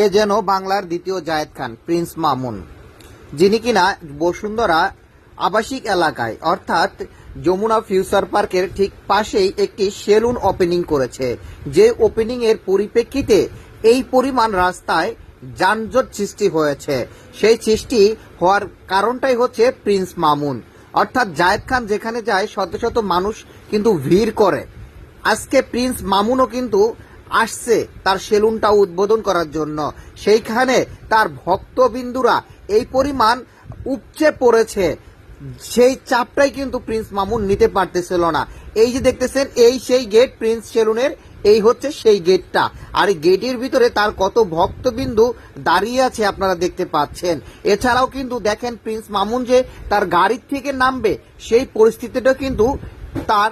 এ যেন বাংলার দ্বিতীয় জায়েদ খান, প্রিন্স মামুন, যিনি কিনা বসুন্ধরা আবাসিক এলাকায়, অর্থাৎ যমুনা ফিউচার পার্কের ঠিক পাশেই একটি সেলুন ওপেনিং করেছে, যে ওপেনিং এর পরিপ্রেক্ষিতে এই পরিমাণ রাস্তায় যানজট সৃষ্টি হয়েছে। সেই সৃষ্টি হওয়ার কারণটাই হচ্ছে প্রিন্স মামুন। অর্থাৎ জায়েদ খান যেখানে যায়, শত শত মানুষ কিন্তু ভিড় করে। আজকে প্রিন্স মামুনও কিন্তু আসছে তার সেলুনটা উদ্বোধন করার জন্য। সেইখানে তার ভক্তবিন্দুরা এই পরিমাণ উপচে পড়েছে। সেই চাপটাই কিন্তু প্রিন্স মামুন নিতে পারতেছিল না। এই যে দেখতেছেন, এই সেই গেট প্রিন্স সেলুনের, এই হচ্ছে সেই গেটটা। আর এই গেটের ভিতরে তার কত ভক্তবিন্দু দাঁড়িয়ে আছে আপনারা দেখতে পাচ্ছেন। এছাড়াও কিন্তু দেখেন প্রিন্স মামুন যে তার গাড়ির থেকে নামবে, সেই পরিস্থিতিটা কিন্তু তার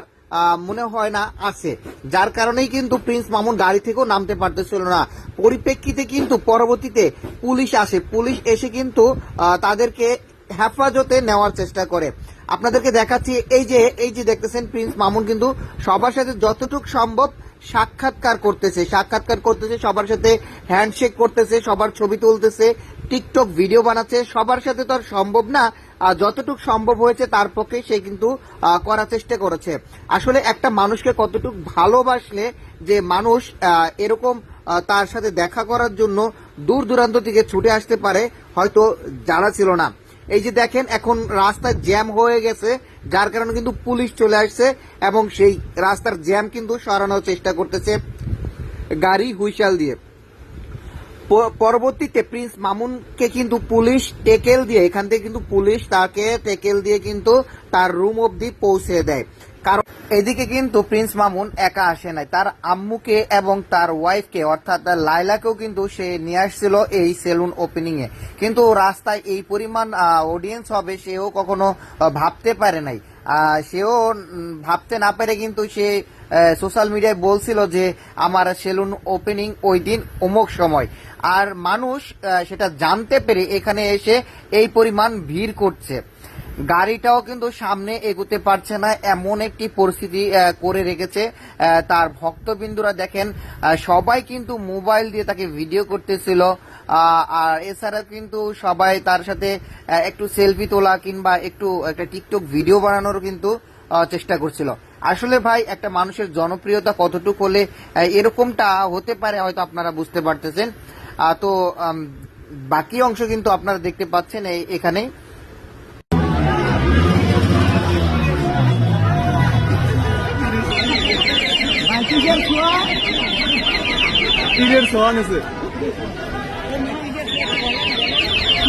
মনে হয় না আছে। যার কারণেই কিন্তু প্রিন্স মামুন গাড়ি থেকেও নামতে পারতেছিল না। পরিপ্রেক্ষিতে কিন্তু পরবর্তীতে পুলিশ আসে। পুলিশ এসে কিন্তু তাদেরকে হেফাজতে নেওয়ার চেষ্টা করে। আপনাদেরকে দেখাচ্ছি, এই যে এই যে দেখতেছেন প্রিন্স মামুন কিন্তু সবার সাথে যতটুকু সম্ভব সাক্ষাৎকার করতেছে। সাক্ষাৎকার করতেছে, সবার সাথে হ্যান্ডশেক করতেছে, সবার ছবি তুলতেছে টিকটক ভিডিও বানাচ্ছে। সবার সাথে তো আর সম্ভব না যতটুকু সম্ভব হয়েছে তার পক্ষে সে কিন্তু করার চেষ্টা করেছে। আসলে একটা মানুষকে কতটুকু ভালোবাসলে যে মানুষ এরকম তার সাথে দেখা করার জন্য দূর দূরান্ত থেকে ছুটে আসতে পারে, হয়তো জানা ছিল না। এই যে দেখেন, এখন রাস্তা জ্যাম হয়ে গেছে, যার কারণে কিন্তু পুলিশ চলে আসছে এবং সেই রাস্তার জ্যাম কিন্তু সরানোর চেষ্টা করতেছে গাড়ি হুইশাল দিয়ে। পরবর্তীতে প্রিন্স মামুনকে কিন্তু পুলিশ টেকেল দিয়ে, এখান থেকে কিন্তু পুলিশ তাকে টেকেল দিয়ে কিন্তু তার রুম অবধি পৌঁছে দেয়। কারণ এদিকে কিন্তু প্রিন্স মামুন একা আসে নাই। তার আম্মুকে এবং তার ওয়াইফকে অর্থাৎ লাইলাকেও কিন্তু সে নিয়ে আসছিল এই সেলুন ওপেনিং এ। কিন্তু রাস্তায় এই পরিমাণ অডিয়েন্স হবে সেও কখনো ভাবতে পারে নাই। সেও ভাবতে না পেরে কিন্তু সে সোশ্যাল মিডিয়ায় বলছিল যে আমার সেলুন ওপেনিং ওই দিন অমুক সময়। আর মানুষ সেটা জানতে পেরে এখানে এসে এই পরিমাণ ভিড় করছে। গাড়িটাও কিন্তু সামনে এগোতে পারছে না, এমন একটি পরিস্থিতি করে রেখেছে। তার ভক্তবিন্দুরা দেখেন সবাই কিন্তু মোবাইল দিয়ে তাকে ভিডিও করতেছিল। আর এছাড়া কিন্তু সবাই তার সাথে একটু সেলফি তোলা কিংবা একটু একটা টিকটক ভিডিও বানানোর কিন্তু আহ, চেষ্টা করছিল। আসলে ভাই একটা মানুষের জনপ্রিয়তা কতটুকু হলে এরকমটা হতে পারে হয়তো আপনারা বুঝতে পারতেছেন। তো বাকি অংশ কিন্তু আপনারা দেখতে পাচ্ছেন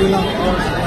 Gracias.